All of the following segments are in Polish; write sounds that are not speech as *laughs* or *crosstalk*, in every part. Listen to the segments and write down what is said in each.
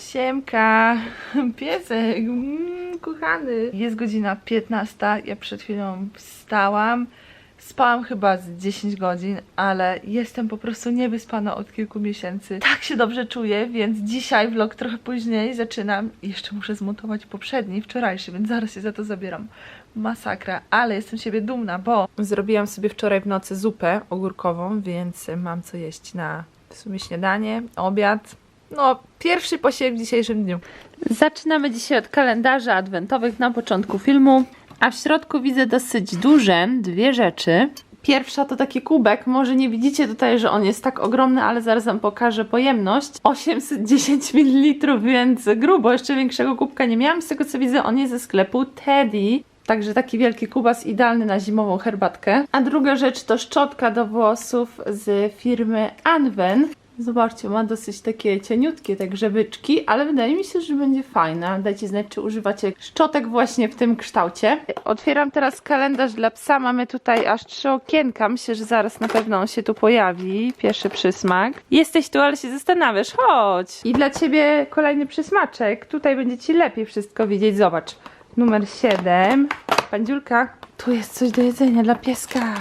Siemka, *laughs* piesek, mm, kochany. Jest godzina 15, ja przed chwilą wstałam. Spałam chyba z 10 godzin, ale jestem po prostu niewyspana od kilku miesięcy. Tak się dobrze czuję, więc dzisiaj vlog trochę później zaczynam. Jeszcze muszę zmontować poprzedni, wczorajszy, więc zaraz się za to zabieram. Masakra, ale jestem siebie dumna, bo zrobiłam sobie wczoraj w nocy zupę ogórkową, więc mam co jeść na w sumie śniadanie, obiad. No, pierwszy posiłek w dzisiejszym dniu. Zaczynamy dzisiaj od kalendarzy adwentowych na początku filmu, a w środku widzę dosyć duże dwie rzeczy. Pierwsza to taki kubek, może nie widzicie tutaj, że on jest tak ogromny, ale zaraz wam pokażę pojemność. 810 ml, więc grubo, jeszcze większego kubka nie miałam. Z tego co widzę, on jest ze sklepu Teddy. Także taki wielki kubas idealny na zimową herbatkę. A druga rzecz to szczotka do włosów z firmy Anwen. Zobaczcie, ma dosyć takie cieniutkie te grzebyczki, ale wydaje mi się, że będzie fajna. Dajcie znać, czy używacie szczotek właśnie w tym kształcie. Otwieram teraz kalendarz dla psa. Mamy tutaj aż trzy okienka. Myślę, że zaraz na pewno on się tu pojawi. Pierwszy przysmak. Jesteś tu, ale się zastanawiasz. Chodź. I dla ciebie kolejny przysmaczek. Tutaj będzie ci lepiej wszystko widzieć. Zobacz. Numer 7. Pandziulka. Tu jest coś do jedzenia dla pieska.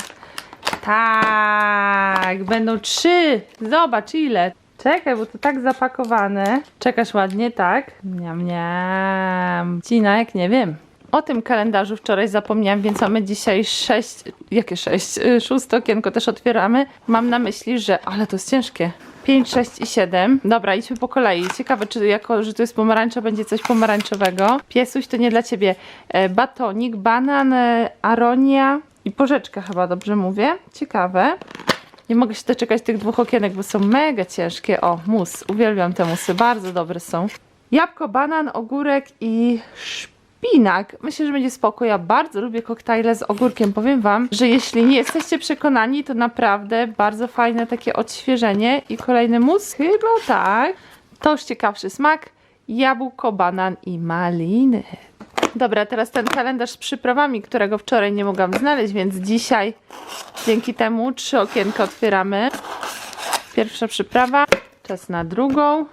Tak, będą trzy. Zobacz ile. Czekaj, bo to tak zapakowane. Czekasz ładnie, tak? Miam, miam. Cinek, nie wiem. O tym kalendarzu wczoraj zapomniałam, więc mamy dzisiaj sześć, jakie sześć? Y, Szóste okienko też otwieramy. Mam na myśli, że, ale to jest ciężkie. 5, 6 i 7. Dobra, idźmy po kolei. Ciekawe, czy jako, że to jest pomarańcza, będzie coś pomarańczowego. Piesuś to nie dla ciebie. E, batonik, banan, e, aronia i porzeczka chyba, dobrze mówię. Ciekawe. Nie mogę się doczekać tych dwóch okienek, bo są mega ciężkie. O, mus. Uwielbiam te musy. Bardzo dobre są. Jabłko, banan, ogórek i szpinak. Myślę, że będzie spoko. Ja bardzo lubię koktajle z ogórkiem. Powiem Wam, że jeśli nie jesteście przekonani, to naprawdę bardzo fajne takie odświeżenie. I kolejny mus? Chyba tak. To już ciekawszy smak. Jabłko, banan i maliny. Dobra, teraz ten kalendarz z przyprawami, którego wczoraj nie mogłam znaleźć, więc dzisiaj dzięki temu trzy okienka otwieramy. Pierwsza przyprawa, czas na drugą.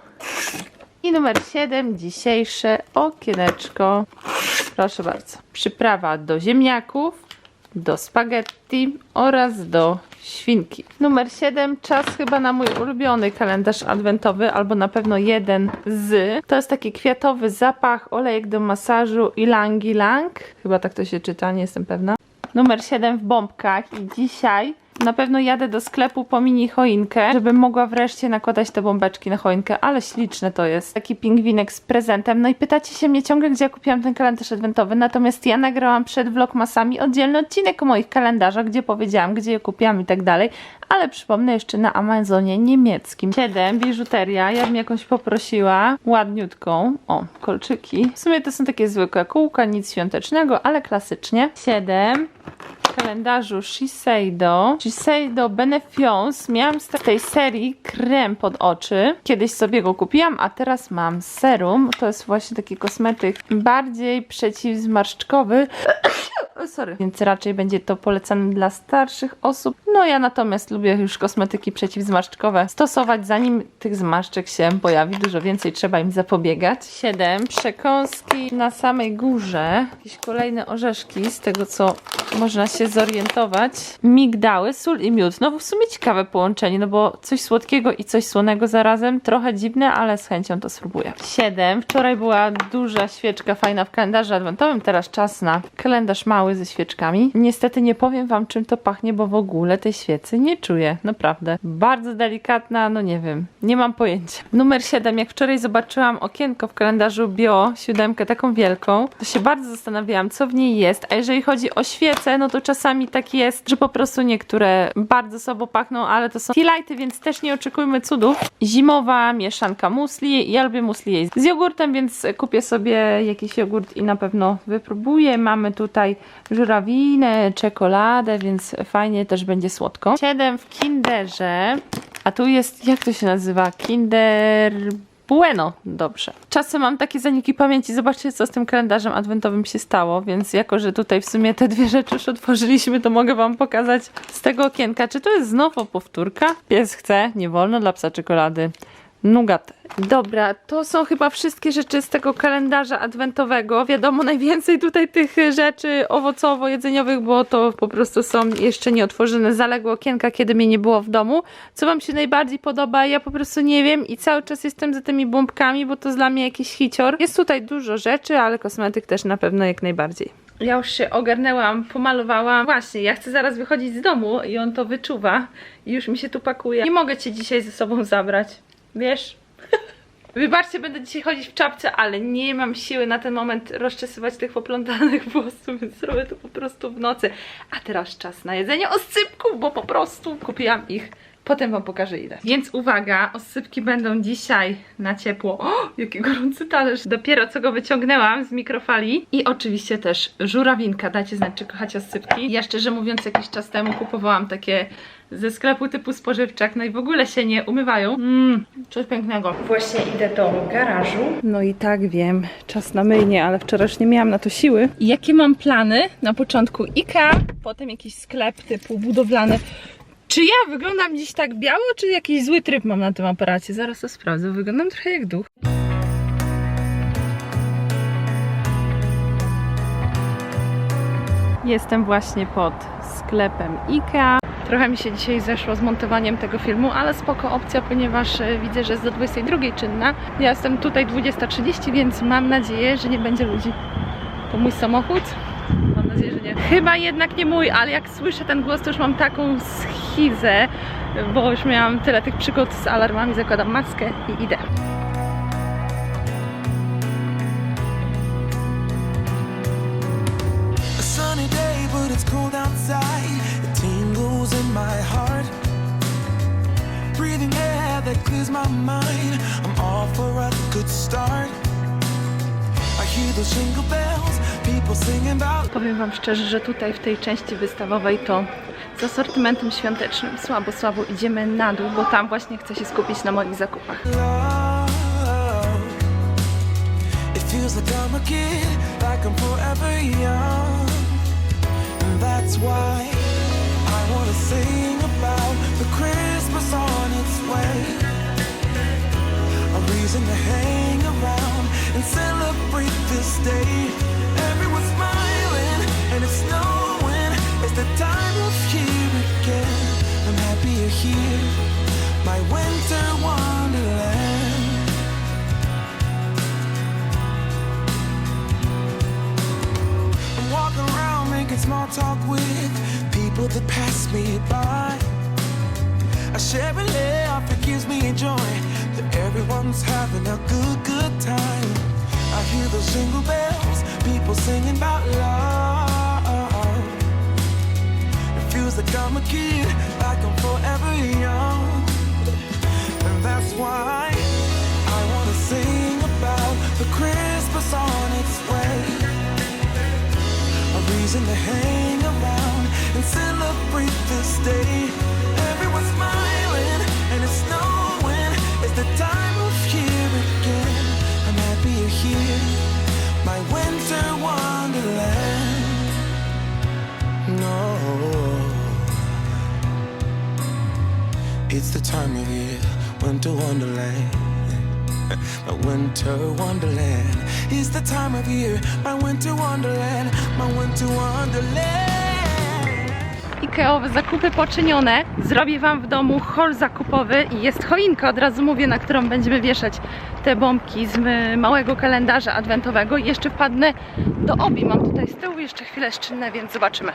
I numer 7, dzisiejsze okieneczko. Proszę bardzo. Przyprawa do ziemniaków, do spaghetti oraz do świnki. Numer 7, czas chyba na mój ulubiony kalendarz adwentowy, albo na pewno jeden z. To jest taki kwiatowy zapach, olejek do masażu i langi lang. Chyba tak to się czyta, nie jestem pewna. Numer 7 w bombkach i dzisiaj na pewno jadę do sklepu po mini choinkę, żebym mogła wreszcie nakładać te bombeczki na choinkę, ale śliczne to jest. Taki pingwinek z prezentem. No i pytacie się mnie ciągle, gdzie ja kupiłam ten kalendarz adwentowy, natomiast ja nagrałam przed vlogmasami oddzielny odcinek o moich kalendarzach, gdzie powiedziałam, gdzie je kupiłam i tak dalej, ale przypomnę jeszcze na Amazonie niemieckim. 7, biżuteria, ja bym jakąś poprosiła, ładniutką. O, kolczyki. W sumie to są takie zwykłe kółka, nic świątecznego, ale klasycznie. 7, kalendarzu Shiseido. Shiseido Benefiance. Miałam z tej serii krem pod oczy. Kiedyś sobie go kupiłam, a teraz mam serum. To jest właśnie taki kosmetyk bardziej przeciwzmarszczkowy. Sorry. Więc raczej będzie to polecane dla starszych osób. No ja natomiast lubię już kosmetyki przeciwzmarszczkowe stosować, zanim tych zmarszczek się pojawi dużo więcej, trzeba im zapobiegać. 7. Przekąski na samej górze. Jakieś kolejne orzeszki z tego, co można się zorientować. Migdały, sól i miód. No w sumie ciekawe połączenie, no bo coś słodkiego i coś słonego zarazem. Trochę dziwne, ale z chęcią to spróbuję. 7. Wczoraj była duża świeczka fajna w kalendarzu adwentowym, teraz czas na kalendarz mały ze świeczkami. Niestety nie powiem wam czym to pachnie, bo w ogóle tej świecy nie czuję, naprawdę. Bardzo delikatna, no nie wiem, nie mam pojęcia. Numer 7, jak wczoraj zobaczyłam okienko w kalendarzu bio, siódemkę taką wielką, to się bardzo zastanawiałam, co w niej jest, a jeżeli chodzi o świece, no to czasami tak jest, że po prostu niektóre bardzo sobą pachną, ale to są highlighty, więc też nie oczekujmy cudów. Zimowa mieszanka musli, ja lubię musli z jogurtem, więc kupię sobie jakiś jogurt i na pewno wypróbuję. Mamy tutaj żurawinę, czekoladę, więc fajnie też będzie słodko. 7 w Kinderze, a tu jest, jak to się nazywa? Kinder Bueno, dobrze. Czasem mam takie zaniki pamięci. Zobaczcie, co z tym kalendarzem adwentowym się stało, więc jako, że tutaj w sumie te dwie rzeczy już otworzyliśmy, to mogę wam pokazać z tego okienka. Czy to jest znowu powtórka? Pies chce, nie wolno dla psa czekolady. Nugat. Dobra, to są chyba wszystkie rzeczy z tego kalendarza adwentowego. Wiadomo, najwięcej tutaj tych rzeczy owocowo-jedzeniowych, bo to po prostu są jeszcze nieotworzone zaległe okienka, kiedy mnie nie było w domu. Co Wam się najbardziej podoba? Ja po prostu nie wiem i cały czas jestem za tymi bombkami, bo to jest dla mnie jakiś hicior. Jest tutaj dużo rzeczy, ale kosmetyk też na pewno jak najbardziej. Ja już się ogarnęłam, pomalowałam. Właśnie, ja chcę zaraz wychodzić z domu i on to wyczuwa i już mi się tu pakuje. Nie mogę Cię dzisiaj ze sobą zabrać, wiesz? *laughs* Wybaczcie, będę dzisiaj chodzić w czapce, ale nie mam siły na ten moment rozczesywać tych poplątanych *laughs* włosów, więc zrobię to po prostu w nocy. A teraz czas na jedzenie oscypków, bo po prostu kupiłam ich. Potem Wam pokażę ile. Więc uwaga, oscypki będą dzisiaj na ciepło. O, jaki gorący talerz. Dopiero co go wyciągnęłam z mikrofali. I oczywiście też żurawinka. Dajcie znać, czy kochacie oscypki. Ja szczerze mówiąc jakiś czas temu kupowałam takie ze sklepu typu spożywczak, no i w ogóle się nie umywają. Mmm, coś pięknego. Właśnie idę do garażu. No i tak wiem, czas na myjnie, ale wczoraj już nie miałam na to siły. I jakie mam plany? Na początku IKEA, potem jakiś sklep typu budowlany. Czy ja wyglądam dziś tak biało, czy jakiś zły tryb mam na tym aparacie? Zaraz to sprawdzę. Wyglądam trochę jak duch. Jestem właśnie pod sklepem IKEA. Trochę mi się dzisiaj zeszło z montowaniem tego filmu, ale spoko opcja, ponieważ e, widzę, że jest do 22 czynna. Ja jestem tutaj 20.30, więc mam nadzieję, że nie będzie ludzi. To mój samochód? Mam nadzieję, że nie. Chyba jednak nie mój, ale jak słyszę ten głos, to już mam taką schizę, bo już miałam tyle tych przygód z alarmami, zakładam maskę i idę. Breathing air that clears my mind. I'm all for a good start. Powiem Wam szczerze, że tutaj w tej części wystawowej to z asortymentem świątecznym słabo, słabo idziemy na dół, bo tam właśnie chcę się skupić na moich zakupach. love. Reason to hang around and celebrate this day. Everyone's smiling and it's snowing. It's the time of year again. I'm happy you're here, my winter wonderland. I'm walking around making small talk with people that pass me by. I share a laugh, it gives me joy everyone's having a good, good time. I hear those jingle bells, people singing about love. It feels like I'm a kid, like I'm forever young. And that's why I wanna sing about the Christmas on its way. A reason to hang around and celebrate this day. It's the time of year, winter wonderland. My winter wonderland is the time of year. My winter wonderland, my winter wonderland. Ikeowe zakupy poczynione. Zrobię Wam w domu hol zakupowy i jest choinka, od razu mówię, na którą będziemy wieszać te bombki z y, małego kalendarza adwentowego. I jeszcze wpadnę do obi. Mam tutaj z tyłu jeszcze chwilę szczynne, więc zobaczymy.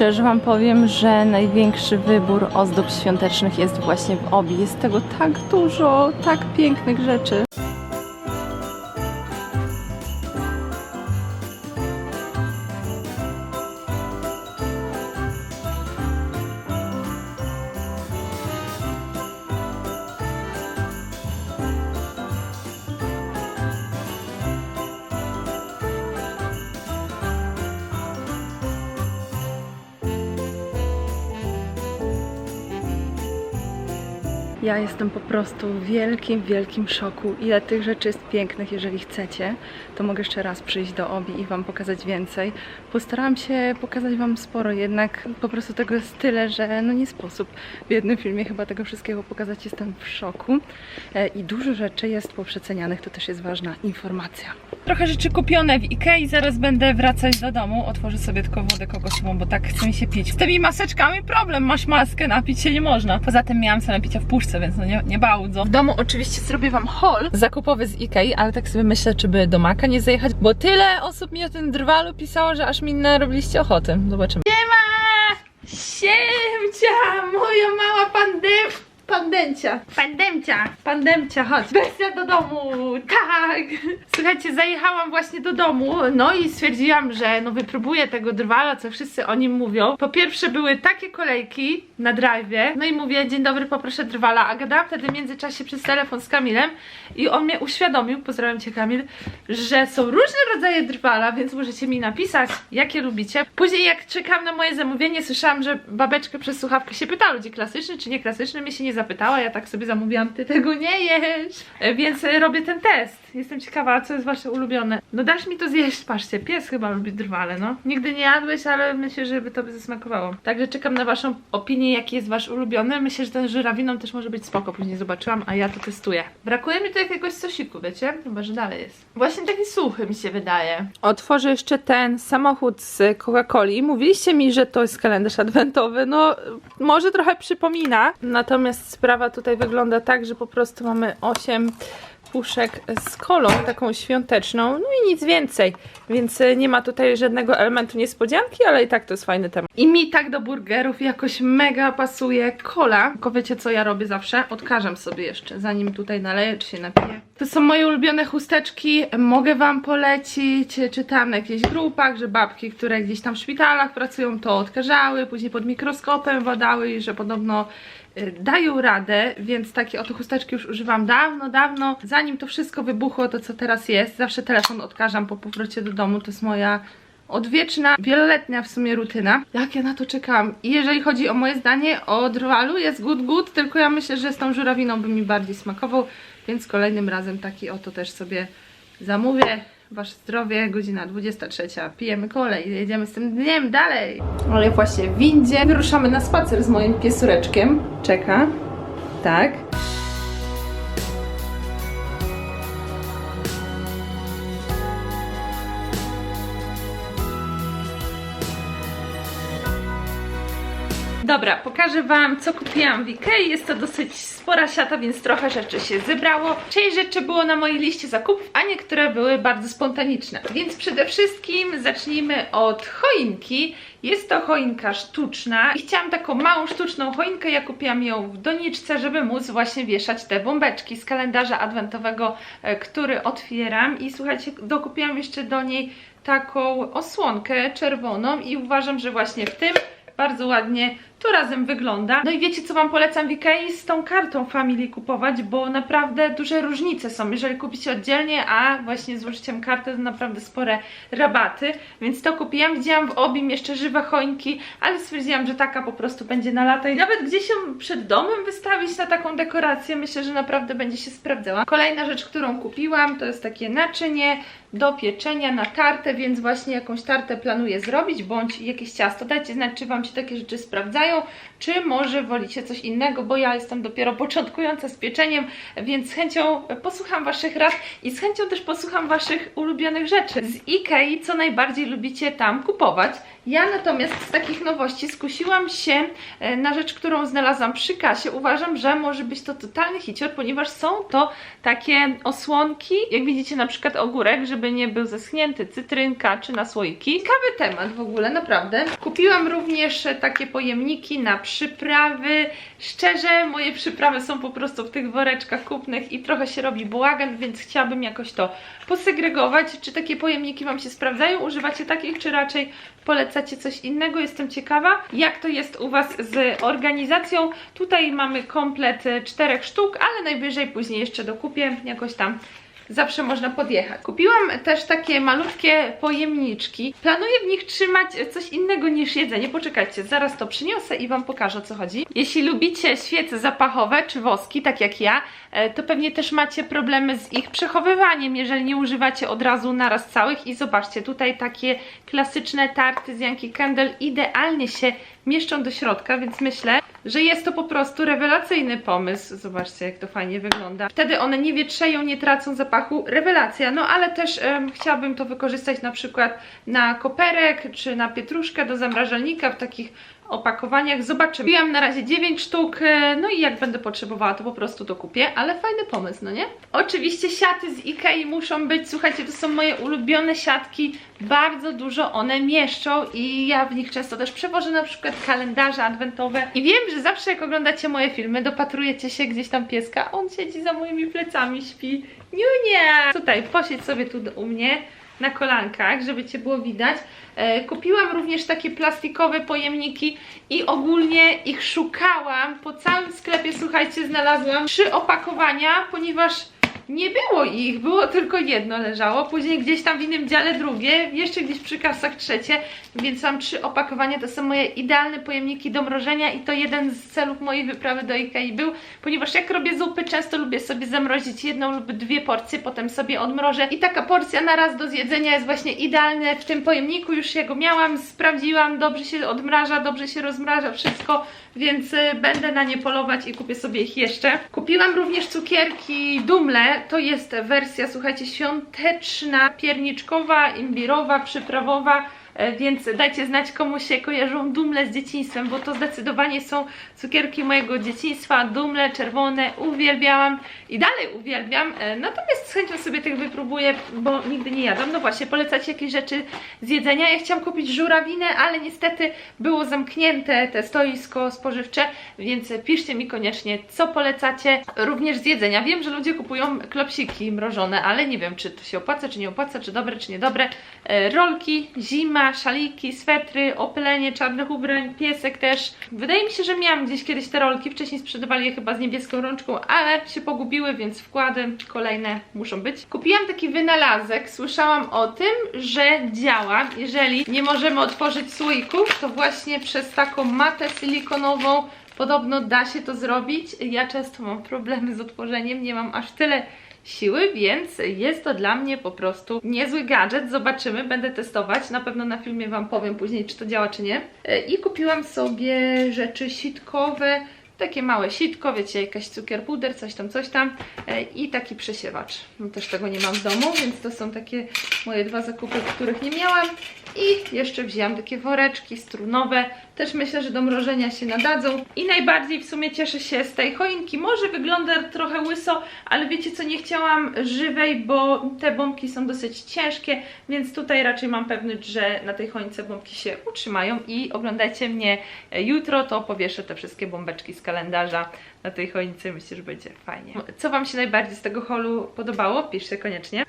Szczerze Wam powiem, że największy wybór ozdób świątecznych jest właśnie w Obi. Jest tego tak dużo, tak pięknych rzeczy. Ja jestem po prostu w wielkim, wielkim szoku. Ile tych rzeczy jest pięknych. Jeżeli chcecie, to mogę jeszcze raz przyjść do Obi i Wam pokazać więcej. Postarałam się pokazać Wam sporo, jednak po prostu tego jest tyle, że no nie sposób w jednym filmie chyba tego wszystkiego pokazać. Jestem w szoku. E, I dużo rzeczy jest poprzecenianych, to też jest ważna informacja. Trochę rzeczy kupione w Ikei, zaraz będę wracać do domu. Otworzę sobie tylko wodę kokosową, bo tak chce mi się pić. Z tymi maseczkami problem, masz maskę, napić się nie można. Poza tym miałam sobie napicia w puszce, więc no nie, nie bardzo. W domu oczywiście zrobię wam haul zakupowy z Ikei, ale tak sobie myślę, czy by do Maka nie zajechać, bo tyle osób mi o tym drwalu pisało, że aż mi narobiliście ochoty. Zobaczymy. Siema! Siemcia! Moja mała pandem... Pandemcia. Pandemcia. Pandemcia, chodź. Bestia do domu, tak. Słuchajcie, zajechałam właśnie do domu, no i stwierdziłam, że no wypróbuję tego drwala, co wszyscy o nim mówią. Po pierwsze były takie kolejki na drive'ie, no i mówię, dzień dobry, poproszę drwala, a gadałam wtedy w międzyczasie przez telefon z Kamilem i on mnie uświadomił, pozdrawiam Cię Kamil, że są różne rodzaje drwala, więc możecie mi napisać, jakie lubicie. Później jak czekam na moje zamówienie, słyszałam, że babeczka przez słuchawkę się pyta ludzi, klasyczny czy nie klasyczny, mnie się nie zapytała, ja tak sobie zamówiłam, ty tego nie jesz, E, więc e, robię ten test. Jestem ciekawa, co jest wasze ulubione. No dasz mi to zjeść, patrzcie, pies chyba lubi drwale, no. Nigdy nie jadłeś, ale myślę, że by to by zasmakowało. Także czekam na waszą opinię, jaki jest wasz ulubiony. Myślę, że ten żurawiną też może być spoko, później zobaczyłam, a ja to testuję. Brakuje mi tu jakiegoś sosiku, wiecie? Chyba, że dalej jest. Właśnie taki suchy mi się wydaje. Otworzę jeszcze ten samochód z Coca-Coli. Mówiliście mi, że to jest kalendarz adwentowy. No, może trochę przypomina. Natomiast sprawa tutaj wygląda tak, że po prostu mamy 8 puszek z kolą, taką świąteczną, no i nic więcej. Więc e, nie ma tutaj żadnego elementu niespodzianki, ale i tak to jest fajny temat. I mi tak do burgerów jakoś mega pasuje kola. Tylko wiecie co ja robię zawsze? Odkażam sobie jeszcze, zanim tutaj naleję czy się napiję. To są moje ulubione chusteczki, mogę wam polecić. Czytałam na jakichś grupach, że babki, które gdzieś tam w szpitalach pracują, to odkarzały, później pod mikroskopem badały i że podobno dają radę, więc takie oto chusteczki już używam dawno, dawno. Zanim to wszystko wybuchło, to co teraz jest, zawsze telefon odkażam po powrocie do domu, to jest moja odwieczna, wieloletnia w sumie rutyna. Jak ja na to czekałam. I jeżeli chodzi o moje zdanie o drwalu, jest good good, tylko ja myślę, że z tą żurawiną by mi bardziej smakował, więc kolejnym razem taki oto też sobie zamówię. Wasze zdrowie, godzina 23. Pijemy kolej jedziemy z tym dniem dalej. Ale właśnie w windzie wyruszamy na spacer z moim piesureczkiem. Czeka. Tak. Dobra, pokażę Wam, co kupiłam w Ikei. Jest to dosyć spora siata, więc trochę rzeczy się zebrało. Część rzeczy było na mojej liście zakupów, a niektóre były bardzo spontaniczne. Więc przede wszystkim zacznijmy od choinki. Jest to choinka sztuczna i chciałam taką małą sztuczną choinkę. Ja kupiłam ją w doniczce, żeby móc właśnie wieszać te bombeczki z kalendarza adwentowego, e, który otwieram. I słuchajcie, dokupiłam jeszcze do niej taką osłonkę czerwoną i uważam, że właśnie w tym bardzo ładnie to razem wygląda. No i wiecie co Wam polecam w Ikei z tą kartą Family kupować, bo naprawdę duże różnice są. Jeżeli kupicie oddzielnie, a właśnie z użyciem karty to naprawdę spore rabaty, więc to kupiłam. Widziałam w obim jeszcze żywe choinki, ale stwierdziłam, że taka po prostu będzie na lata i nawet gdzieś ją przed domem wystawić na taką dekorację, myślę, że naprawdę będzie się sprawdzała. Kolejna rzecz, którą kupiłam, to jest takie naczynie do pieczenia na tartę, więc właśnie jakąś tartę planuję zrobić, bądź jakieś ciasto. Dajcie znać, czy Wam się takie rzeczy sprawdzają. Czy może wolicie coś innego, bo ja jestem dopiero początkująca z pieczeniem, więc z chęcią posłucham Waszych rad i z chęcią też posłucham Waszych ulubionych rzeczy. Z Ikei, co najbardziej lubicie tam kupować. Ja natomiast z takich nowości skusiłam się e, na rzecz, którą znalazłam przy kasie. Uważam, że może być to totalny hicior, ponieważ są to takie osłonki, jak widzicie na przykład ogórek, żeby nie był zeschnięty, cytrynka czy na słoiki. Ciekawy temat w ogóle, naprawdę. Kupiłam również takie pojemniki na przyprawy. Szczerze, moje przyprawy są po prostu w tych woreczkach kupnych i trochę się robi bałagan, więc chciałabym jakoś to posegregować. Czy takie pojemniki Wam się sprawdzają? Używacie takich, czy raczej polecacie coś innego? Jestem ciekawa, jak to jest u Was z organizacją. Tutaj mamy komplet e, czterech sztuk, ale najwyżej później jeszcze dokupię jakoś tam zawsze można podjechać. Kupiłam też takie malutkie pojemniczki. Planuję w nich trzymać coś innego niż jedzenie. Poczekajcie, zaraz to przyniosę i Wam pokażę o co chodzi. Jeśli lubicie świece zapachowe czy woski, tak jak ja, e, to pewnie też macie problemy z ich przechowywaniem, jeżeli nie używacie od razu naraz całych. I zobaczcie, tutaj takie klasyczne tarty z Yankee Candle idealnie się mieszczą do środka, więc myślę, że jest to po prostu rewelacyjny pomysł. Zobaczcie, jak to fajnie wygląda. Wtedy one nie wietrzeją, nie tracą zapachu. Rewelacja. No ale też em, chciałabym to wykorzystać na przykład na koperek, czy na pietruszkę do zamrażalnika w takich opakowaniach. Zobaczymy. Kupiłam na razie 9 sztuk, e, no i jak będę potrzebowała, to po prostu to kupię, ale fajny pomysł, no nie? Oczywiście siaty z Ikei muszą być, słuchajcie, to są moje ulubione siatki, bardzo dużo one mieszczą i ja w nich często też przewożę na przykład kalendarze adwentowe i wiem, że zawsze jak oglądacie moje filmy, dopatrujecie się gdzieś tam pieska, on siedzi za moimi plecami, śpi, nie. Tutaj, posiedź sobie tu u mnie, na kolankach, żeby Cię było widać. E, kupiłam również takie plastikowe pojemniki i ogólnie ich szukałam. Po całym sklepie, słuchajcie, znalazłam trzy opakowania, ponieważ nie było ich, było tylko jedno leżało, później gdzieś tam w innym dziale drugie, jeszcze gdzieś przy kasach trzecie, więc mam trzy opakowania, to są moje idealne pojemniki do mrożenia i to jeden z celów mojej wyprawy do Ikei był, ponieważ jak robię zupy, często lubię sobie zamrozić jedną lub dwie porcje, potem sobie odmrożę. I taka porcja na raz do zjedzenia jest właśnie idealna w tym pojemniku, już ja go miałam, sprawdziłam, dobrze się odmraża, dobrze się rozmraża wszystko, więc y, będę na nie polować i kupię sobie ich jeszcze. Kupiłam również cukierki Dumle, to jest wersja, słuchajcie, świąteczna, pierniczkowa, imbirowa, przyprawowa, więc dajcie znać komu się kojarzą dumle z dzieciństwem, bo to zdecydowanie są cukierki mojego dzieciństwa, dumle czerwone, uwielbiałam i dalej uwielbiam, e, natomiast z chęcią sobie tych wypróbuję, bo nigdy nie jadłam. No właśnie, polecacie jakieś rzeczy z jedzenia? Ja chciałam kupić żurawinę, ale niestety było zamknięte te stoisko spożywcze, więc piszcie mi koniecznie, co polecacie również z jedzenia. Wiem, że ludzie kupują klopsiki mrożone, ale nie wiem, czy to się opłaca, czy nie opłaca, czy dobre, czy niedobre. E, Rolki, zima, szaliki, swetry, opylenie czarnych ubrań, piesek też. Wydaje mi się, że miałam gdzieś kiedyś te rolki, wcześniej sprzedawali je chyba z niebieską rączką, ale się pogubiły, więc wkłady kolejne muszą być. Kupiłam taki wynalazek, słyszałam o tym, że działa. Jeżeli nie możemy otworzyć słoików, to właśnie przez taką matę silikonową Podobno da się to zrobić. Ja często mam problemy z otworzeniem, nie mam aż tyle siły, więc jest to dla mnie po prostu niezły gadżet. Zobaczymy, będę testować. Na pewno na filmie Wam powiem później, czy to działa, czy nie. E, I kupiłam sobie rzeczy sitkowe. Takie małe sitko, wiecie, jakaś cukier puder, coś tam, coś tam e, i taki przesiewacz. No też tego nie mam w domu, więc to są takie moje dwa zakupy, których nie miałam. I jeszcze wzięłam takie woreczki strunowe, też myślę, że do mrożenia się nadadzą. I najbardziej w sumie cieszę się z tej choinki. Może wygląda trochę łyso, ale wiecie co, nie chciałam żywej, bo te bombki są dosyć ciężkie, więc tutaj raczej mam pewność, że na tej choince bombki się utrzymają. I oglądajcie mnie jutro, to powieszę te wszystkie bombeczki z kalendarza na tej choince. Myślę, że będzie fajnie. Co Wam się najbardziej z tego holu podobało? Piszcie koniecznie.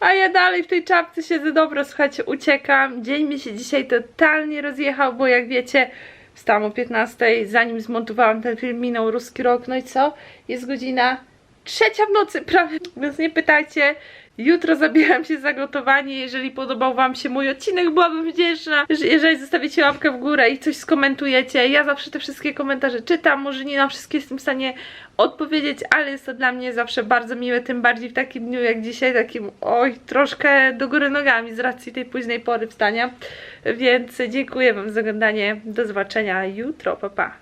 A ja dalej w tej czapce siedzę, dobra, słuchajcie, uciekam. Dzień mi się dzisiaj totalnie rozjechał, bo jak wiecie, wstałam o 15, zanim zmontowałam ten film, minął ruski rok, no i co? Jest godzina trzecia w nocy prawie, więc nie pytajcie, Jutro zabieram się za gotowanie. Jeżeli podobał Wam się mój odcinek, byłabym wdzięczna, że- jeżeli zostawicie łapkę w górę i coś skomentujecie. Ja zawsze te wszystkie komentarze czytam. Może nie na wszystkie jestem w stanie odpowiedzieć, ale jest to dla mnie zawsze bardzo miłe, tym bardziej w takim dniu jak dzisiaj, takim oj, troszkę do góry nogami z racji tej późnej pory wstania. Więc dziękuję Wam za oglądanie. Do zobaczenia jutro. Pa, pa.